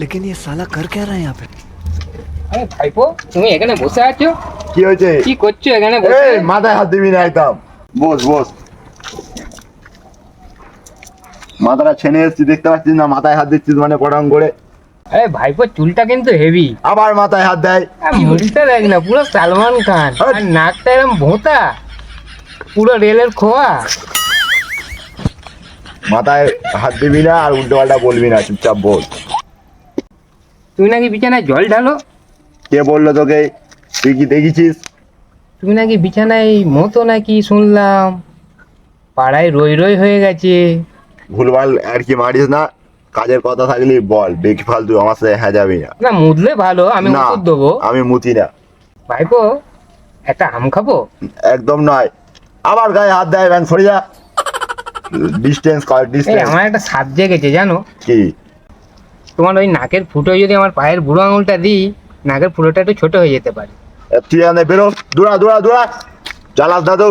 लेकिन ये साला कर क्या रहा है यहाँ पे আরে ভাইপো তুমি এখানে বসে আছো কি হয়েছে কি করছো এখানে বসে এই মাথায় হাত দিবি না একদম বস বস মাথাটা ছেনে এসছি দেখতে পাচ্ছিস না মাথায় হাত দিচ্ছিস মানে পটাং করে আরে ভাইপো চুলটা কিন্তু হেভি আবার মাথায় হাত দেয় আর মুখটা দেখ না পুরো সালমান খান আর নাকটা এরকম ভোঁতা পুরো রেলের খোয়া মাথায় হাত দিবি না আর উল্টো পাল্টা বলবি না চুপচাপ বল তুমি নাকি বিছানায় জল ঢালো? কে বলল তোকে? তুই কি দেখেছিস? তুমি নাকি বিছানায় মতো নাকি শুনলাম? পাড়ায় রই রই হয়ে গেছে। ভুলভাল আর কি মারিস না? কাজের কথা থাকলে বল বেশি ফালতু আমার সাথে হ্যাঁ যাবি না। না মুদলে ভালো আমি না ওষুধ দেবো। আমি মুতি না। ভাইপো একটা আম খাব? একদম নয়। আবার গায়ে হাত দেয় ভ্যান সরে যা। ডিস্টেন্স কর এই ডিস্টেন্স আমার একটা সাপ জেগেছে জানো? কি? তোমার ওই নাকের ফুটো যদি আমার পায়ের বুড়ো আঙুলটা দিই, নাকের ফুটোটা একটু ছোট হয়ে যেতে পারে। তুই আনে বেরো। দৌড়া দৌড়া দৌড়া জ্বালাস তো